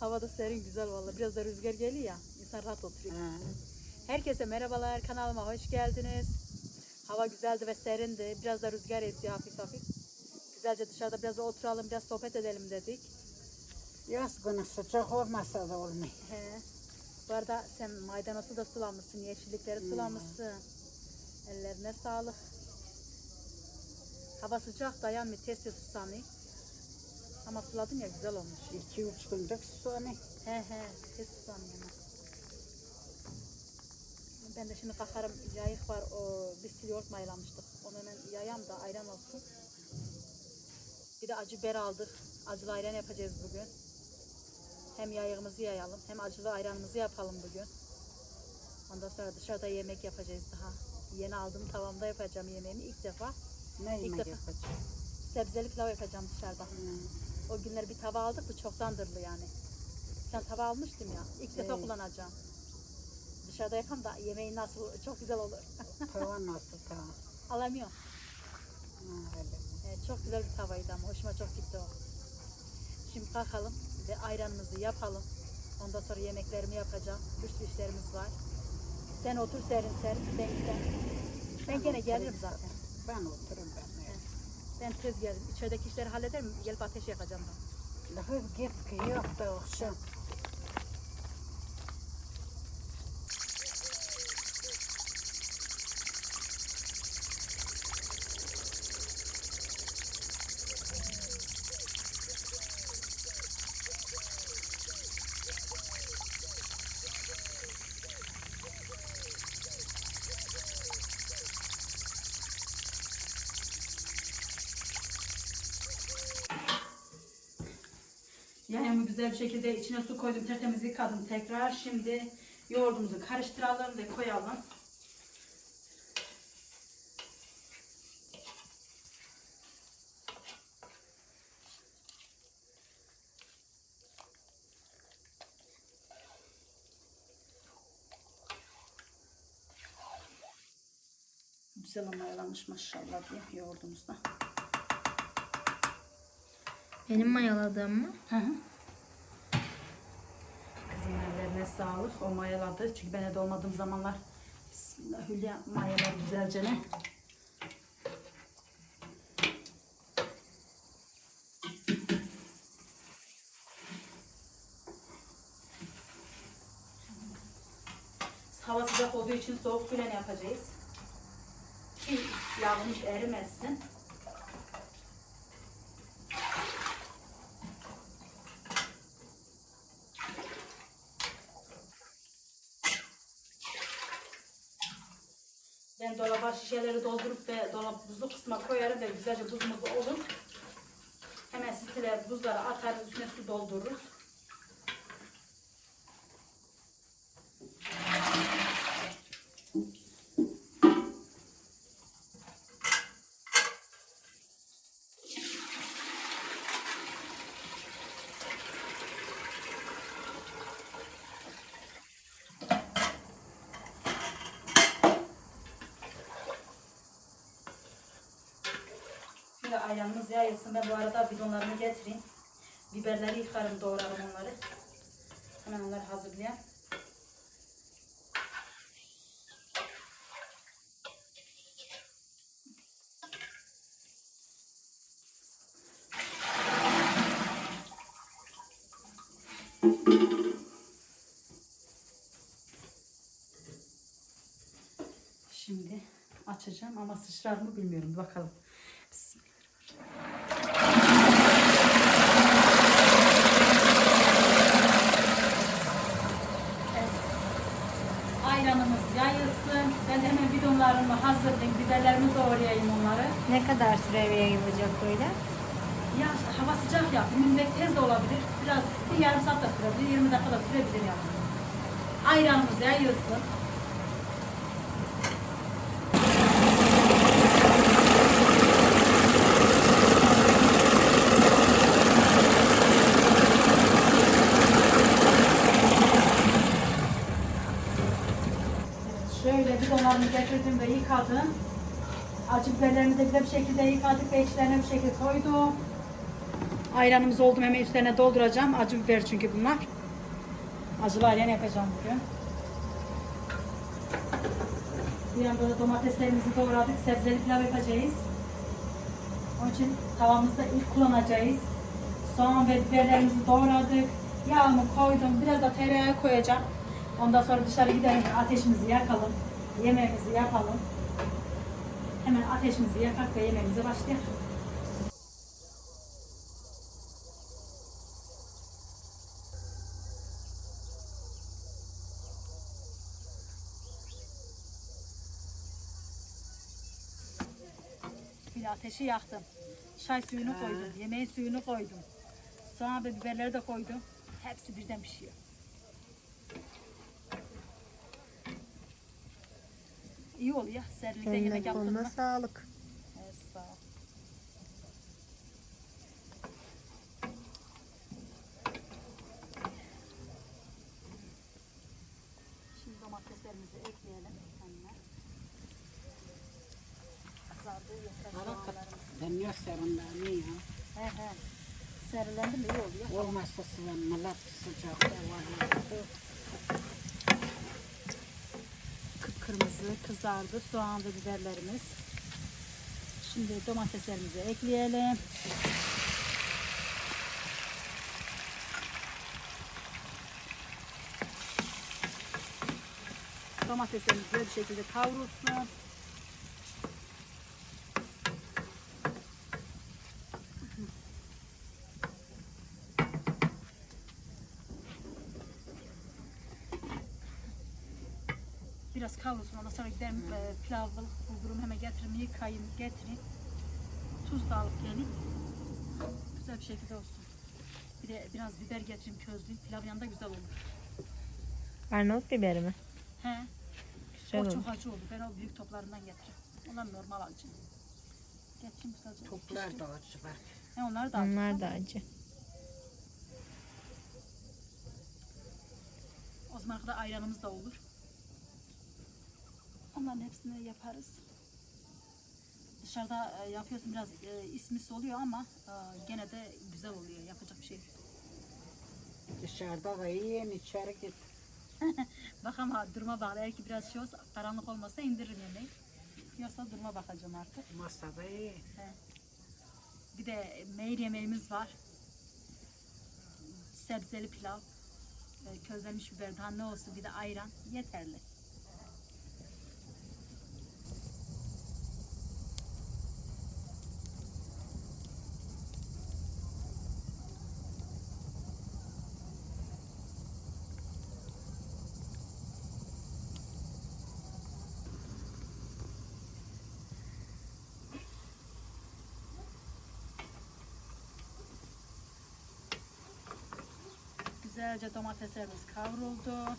Havada serin güzel vallahi. Biraz da rüzgar geliyor ya. İnsan rahat oturuyor. Ha. Herkese merhabalar. Kanalıma hoş geldiniz. Hava güzeldi ve serindi. Biraz da rüzgar esiyor hafif hafif. Güzelce dışarıda biraz da oturalım, biraz sohbet edelim dedik. Yaz günü sıcak olmasa da olmuyor. He. Bu arada sen maydanozu da sulamışsın, yeşillikleri Hmm. sulamışsın. Ellerine sağlık. Hava sıcak dayanmıyor, tez tez susamıyor. Ama suladın ya güzel olmuş. İki üç gündür sonra He he, tez susamıyor ama. Ben de şimdi kalkarım, yayık var, o biz sil yoğurt mayalamıştık. Onu hemen yayam da ayran olsun. Bir de acı biber aldık. Acılı ayran yapacağız bugün. Hem yayığımızı yayalım, hem acılı ayranımızı yapalım bugün. Ondan sonra dışarıda yemek yapacağız daha. Yeni aldığım tavamda yapacağım yemeğimi ilk defa. ne İlk yemek defa. yapacağım? Sebzeli pilav yapacağım dışarıda. Hmm. O günler bir tava aldık, bu çoktandır yani. Sen tava almıştım ya, ilk defa Evet. kullanacağım. Dışarıda yapam da yemeği nasıl, çok güzel olur. Tava nasıl tava? Alamıyorum. Ha, öyle. Evet, çok güzel bir tavaydı ama hoşuma çok gitti o. Şimdi kalkalım ve ayranımızı yapalım. Ondan sonra yemeklerimi yapacağım. Bir sürü işlerimiz var. Sen otur serin serin. Ben, ben, ben gene gelirim zaten. Ben öyle. Ben tez gelirim. İçerideki işleri hallederim. Gelip ateş yakacağım ben. Daha git ki yok da akşam. Güzel bir şekilde içine su koydum. Tertemiz yıkadım tekrar. Şimdi yoğurdumuzu karıştıralım ve koyalım. Güzel mayalamış maşallah diye yoğurdumuzda. Benim mayaladığım mı? Hı hı. Ellerine sağlık. O mayaladı. Çünkü ben evde olmadığım zamanlar Hülya mayalar güzelce ne? Hava sıcak olduğu için soğuk suyla yapacağız. Ki yağımız erimesin. Ben dolaba şişeleri doldurup ve dolap buzlu kısma koyarım ve güzelce buzumuz olur. Hemen sitile buzları atarız, üstüne su doldururuz. Şimdi ayranımız yayılsın. Ben bu arada bidonlarımı getireyim. Biberleri yıkarım, doğrarım onları. Hemen onları hazırlayayım. Şimdi açacağım ama sıçrar mı bilmiyorum. Bakalım. Bismillah. Evet. Ayranımız yayılsın. Ben de hemen bidonlarımı hazırlayayım. Biberlerimi doğrayayım onları. Ne kadar süre yayılacak böyle? Ya hava sıcak ya. Günün tez de olabilir. Biraz bir yarım saat de sürebilir. 20 dakika da sürebilir yani. Ayranımız yayılsın. Şöyle bidonlarımı getirdim ve yıkadım. Acı biberlerimizi de güzel bir şekilde yıkadık ve içlerine bir şekilde koydum. Ayranımız oldu hemen üstlerine dolduracağım. Acı biber çünkü bunlar. Acılı ayran yapacağım bugün. Bir yanda da domateslerimizi doğradık. Sebzeli pilav yapacağız. Onun için tavamızda ilk kullanacağız. Soğan ve biberlerimizi doğradık. Yağımı koydum. Biraz da tereyağı koyacağım. Ondan sonra dışarı gidelim. Ateşimizi yakalım. Yemeğimizi yapalım. Hemen ateşimizi yakak ve yemeğimize başlayalım. Bir ateşi yaktım. Çay suyunu koydum. Yemeğin suyunu koydum. Soğan ve biberleri de koydum. Hepsi birden pişiyor. İyi oluyor. Serinlikte yemek yaptın mı? sağlık. Evet, sağ ol. Şimdi domateslerimizi ekleyelim. Soğanlarımız. Deniyor serinler ya. He he. Serilendi mi iyi oluyor. Olmazsa sıvanmalar sıcakta var. Kıpkırmızı kızardı soğan ve biberlerimiz. Şimdi domateslerimizi ekleyelim. Domateslerimiz bir şekilde kavrulsun. Biraz kavrulsun. Ondan sonra giderim e, pilavlı bulgurumu hemen getireyim, yıkayayım, getireyim. Tuz da alıp geleyim. Güzel bir şekilde olsun. Bir de biraz biber getireyim közleyeyim. Pilavın yanında güzel olur. Arnavut biberi mi? He. Güzel o olur. çok acı olur. Ben o büyük toplarından getiririm. Onlar normal acı. Getireyim sadece. Toplar da acı bak. He, onlar da acı. Onlar da acı. O zaman kadar ayranımız da olur. Onların hepsini yaparız. Dışarıda e, yapıyorsun biraz e, ismis oluyor ama e, gene de güzel oluyor. Yapacak bir şey. yok. Dışarıda da yiyin içeri git. Bak ama duruma bağlı. Eğer ki biraz şey olsa karanlık olmasa indiririm yemeği. Yoksa duruma bakacağım artık. Masada iyi. Bir de meyir yemeğimiz var. Sebzeli pilav. e, Közlenmiş biber daha ne olsun bir de ayran. Yeterli. Güzelce domateslerimiz kavruldu.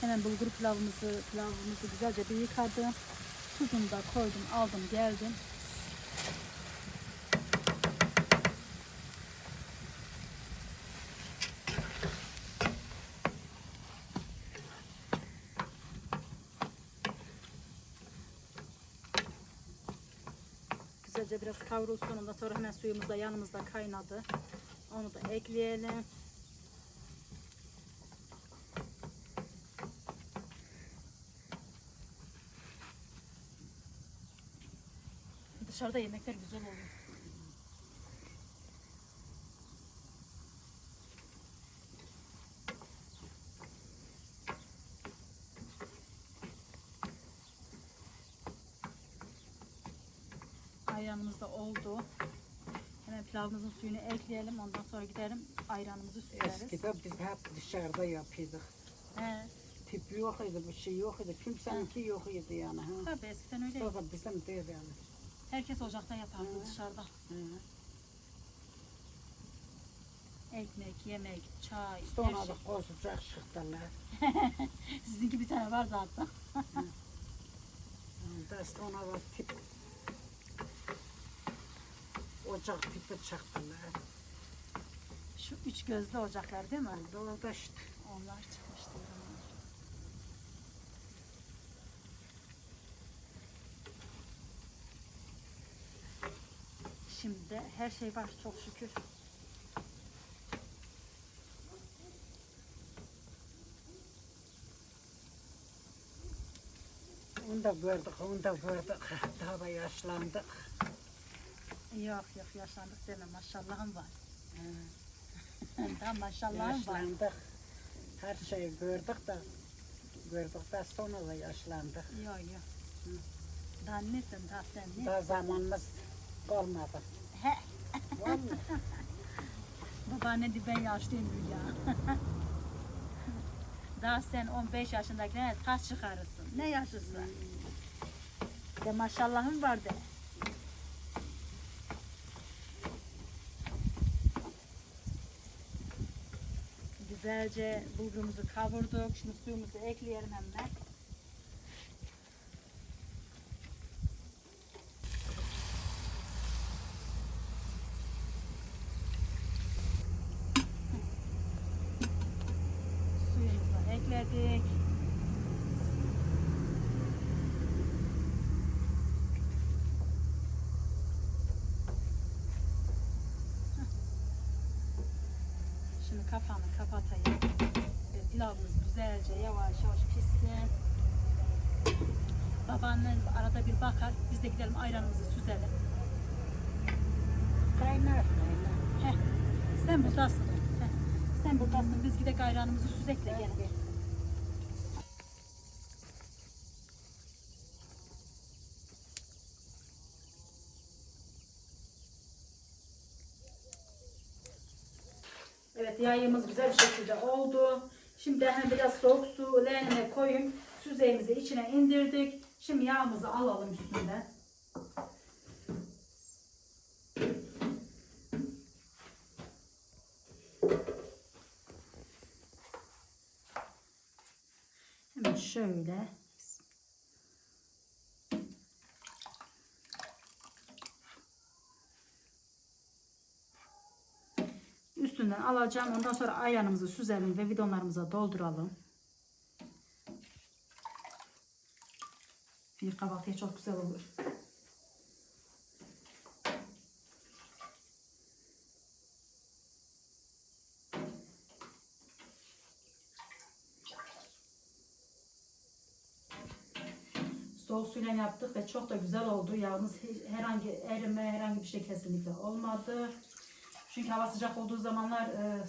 Hemen bulgur pilavımızı, pilavımızı güzelce bir yıkadım. Tuzunu da koydum, aldım, geldim. Biraz kavrulsun. Ondan sonra hemen suyumuz da yanımızda kaynadı. Onu da ekleyelim. Dışarıda yemekler güzel oluyor. Ayranımız da oldu. Hemen pilavımızın suyunu ekleyelim. Ondan sonra giderim ayranımızı süreriz. Eskiden biz hep dışarıda yapıyorduk. He, Tüp yok idi, bir şey yok idi. Kimseninki yok idi yani. Ha. tabii eskiden öyleydi. Sonra bizim değil yani. Herkes ocakta yapardı dışarıda. Ha. Ekmek, yemek, çay, her Sonra şey. da kozucak çıktılar. Sizinki bir tane var zaten. Da sonra da tip ocak tipi çıktılar. Şu üç gözlü ocaklar değil mi? Doğru işte. Onlar çıkmıştı. Şimdi de her şey var çok şükür. Onu da gördük, onu da gördük. Daha da yaşlandık. Yok yok yaşlandık deme maşallahım var. Daha maşallahım var. Yaşlandık. Her şeyi gördük de gördük de sonra da yaşlandık. Yok yok. Daha nesin daha sen ne? Daha zamanımız kalmadı. He. Vallahi. Babaanne de ben yaşlıyım ya. Daha sen 15 yaşındakine taş çıkarırsın. Ne yaşlısın? De maşallahım var de. Güzelce bulgurumuzu kavurduk. Şimdi suyumuzu ekleyelim hemen. Suyumuzu ekledik. Kapağını kapatayım. Ve Pilavımız güzelce yavaş yavaş pişsin. Babaannen arada bir bakar. Biz de gidelim ayranımızı süzelim. Kaynar kaynar. Heh, sen buradasın. Heh, sen buradasın. Biz gidelim ayranımızı süzekle gelin. Evet yayımız güzel bir şekilde oldu. Şimdi hem biraz soğuk su leğenine koyayım. Süzeyimizi içine indirdik. Şimdi yağımızı alalım üstünden. Hemen şöyle. Üstünden alacağım. Ondan sonra ayranımızı süzelim ve bidonlarımıza dolduralım. Bir kahvaltıya çok güzel olur. Soğuk suyla yaptık ve çok da güzel oldu. He- herhangi erime herhangi bir şey kesinlikle olmadı. Çünkü hava sıcak olduğu zamanlar e,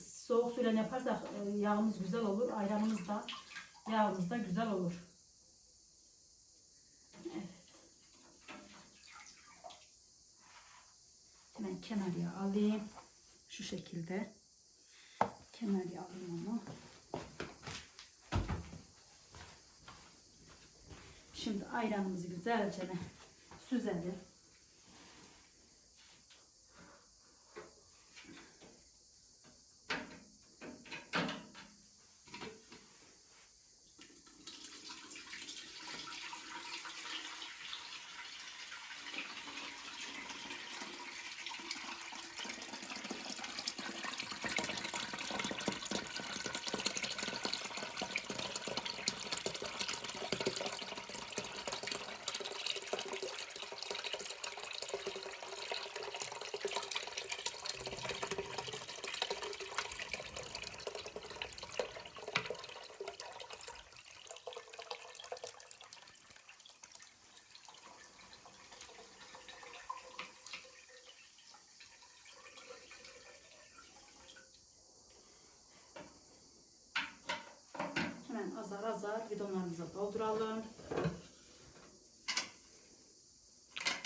soğuk suyla yaparsak e, yağımız güzel olur. Ayranımız da yağımız da güzel olur. Evet. Hemen kenarıya alayım. Şu şekilde. Kenarıya alayım onu. Şimdi ayranımızı güzelce süzelim. Hemen azar azar bidonlarımıza dolduralım.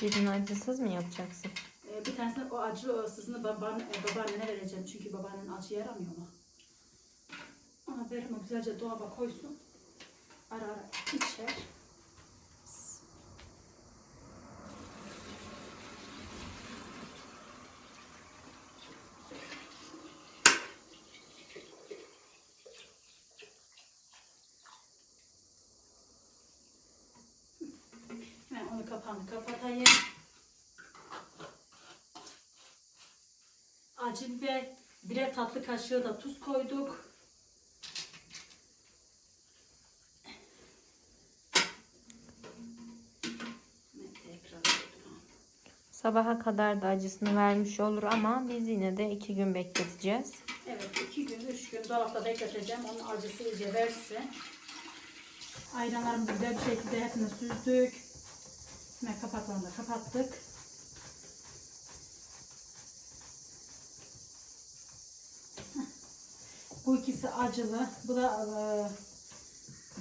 Birini acısız mı yapacaksın? Ee, bir tanesini o acı o sızını baban, e, babaannene vereceğim. Çünkü babaannen acı yaramıyor mu? Ona verim o güzelce dolaba koysun. Ara ara içer. Hemen onu kapağını kapatayım. Acı biber Birer tatlı kaşığı da tuz koyduk. Sabaha kadar da acısını vermiş olur ama biz yine de iki gün bekleteceğiz. Evet, iki gün, üç gün dolapta bekleteceğim. Onun acısı iyice versin. Ayranlarımızı güzel bir şekilde hepsini süzdük. Hemen kapaklarını da kapattık. Bu ikisi acılı. Bu da eee,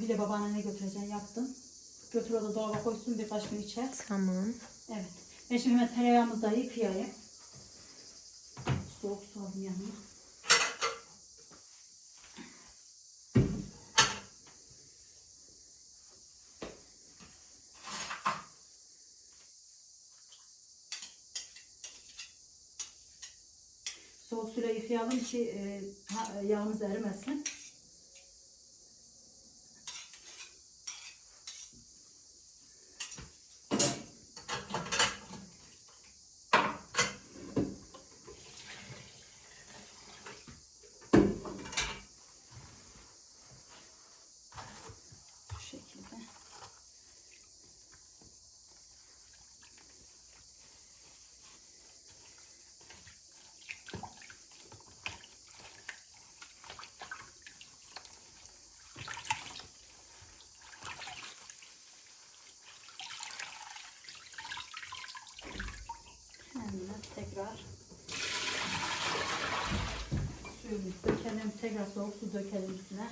bir de babaannene götüreceğim yaptım. Götür o da dolaba koysun birkaç gün içer. Tamam. Evet. Ben şimdi hemen tereyağımızı da yıkayayım. Soğuk su aldım yanıma. Soğuk suyla yıkayalım ki e, yağımız erimesin. Bu şekilde. Hemen tekrar dökelim. Tekrar soğuk su dökelim üstüne.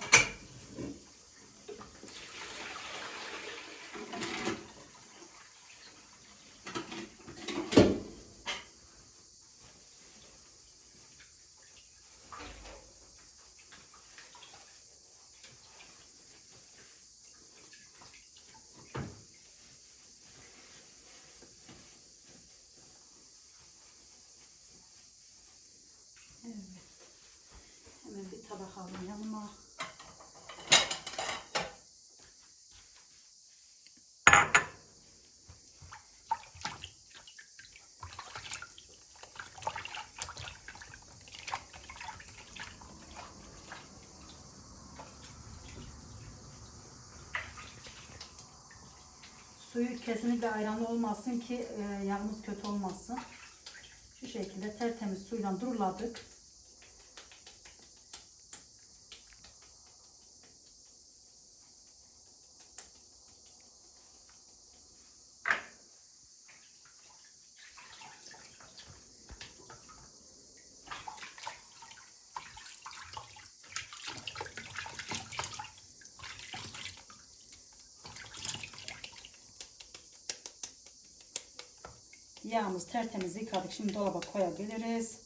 Alayım yanıma. Suyu kesinlikle ayranlı olmasın ki e, yağımız kötü olmasın. Şu şekilde tertemiz suyla duruladık. Yağımız tertemiz yıkadık. Şimdi dolaba koyabiliriz.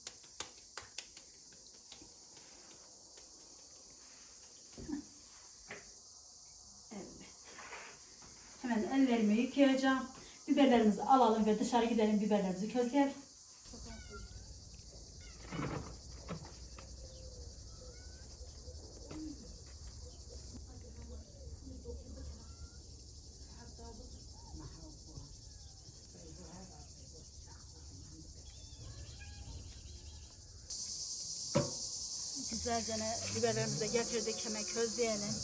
Evet. Hemen ellerimi yıkayacağım. Biberlerimizi alalım ve dışarı gidelim biberlerimizi közleyelim. Güzelce biberlerimizi de getirdik hemen közleyelim.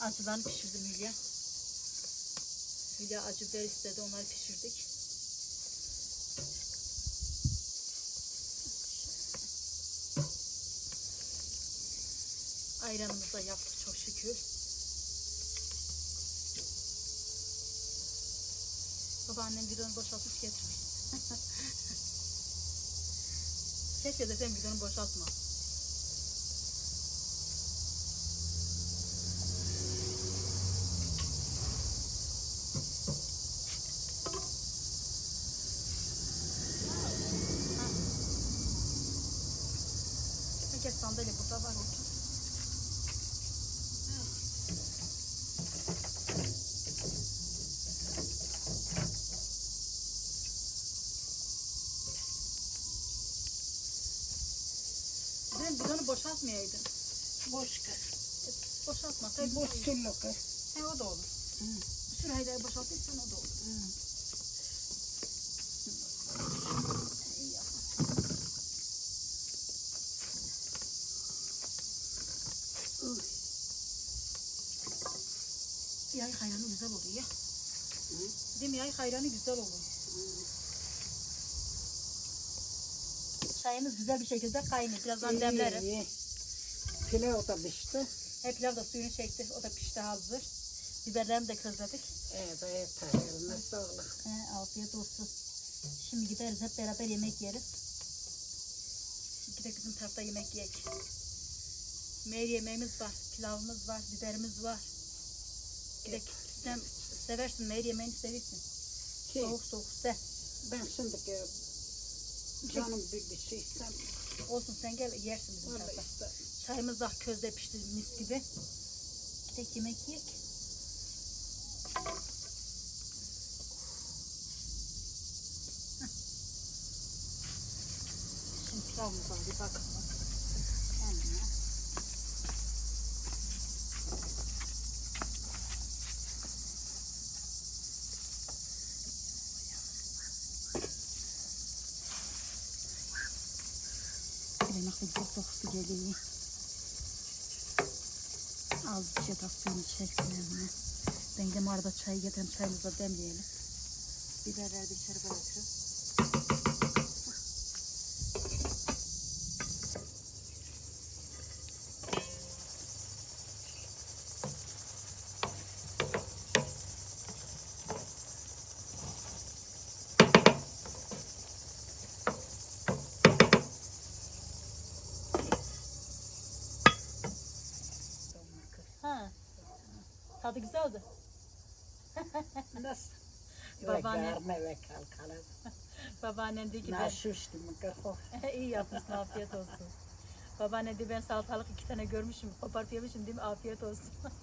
Acıdan pişirdim Hülya. Hülya acı biber istedi onları pişirdik. Ayranımızı da yaptık çok şükür. Babaannem bidonu boşaltmış getirmiş. Keşke desem bidonu boşaltma. Herkes sandalye burada var otur. Boş türlü kır. He o da olur. Hı. Sürahidayı boşaltırsan o da olur. Hı. Yay hayranı güzel oluyor ya. Hı? Değil mi? Yay hayranı güzel oluyor. Çayımız güzel bir şekilde kaynıyor. Birazdan demleriz. Pilav da pişti. He pilav da suyunu çekti. O da pişti hazır. Biberlerimi de közledik. Evet, evet, eline sağlık. He, afiyet olsun. Şimdi gideriz hep beraber yemek yeriz. Bir de bizim tarafta yemek yiyek. Meyve yemeğimiz var, pilavımız var, biberimiz var. Gidek. Sen seversin, meyve yemeğini seversin. Ki, Soğuk soğuk sen. ben şimdiki canım bir bir şey istem. Olsun sen gel yersin bizim tarafta. Çayımız da közde pişti mis gibi. Gidek yemek yiyek. Şimdi pilavımıza bir bakalım. Kendine. Bile nasıl güzel kokusu geliyor. Suyunu çeksin eline. Ben de arada çayı getireyim. Çayımızı da demleyelim. Biberleri de içeri bırakırım. Ha. Tadı güzeldi. Nasıl? Babaanne. Babaanne. ve kalkalı. Babaannen dedi ki ben... Naşuştu mu kafo. İyi yapmışsın afiyet olsun. Babaanne dedi ben salatalık iki tane görmüşüm. Koparıp yemişim değil mi? Afiyet olsun.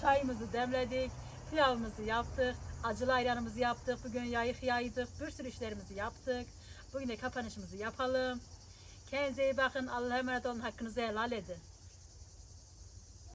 Çayımızı demledik. Pilavımızı yaptık. Acılı ayranımızı yaptık. Bugün yayık yaydık. Bir sürü işlerimizi yaptık. Bugün de kapanışımızı yapalım. Kendinize iyi bakın. Allah'a emanet olun. Hakkınızı helal edin.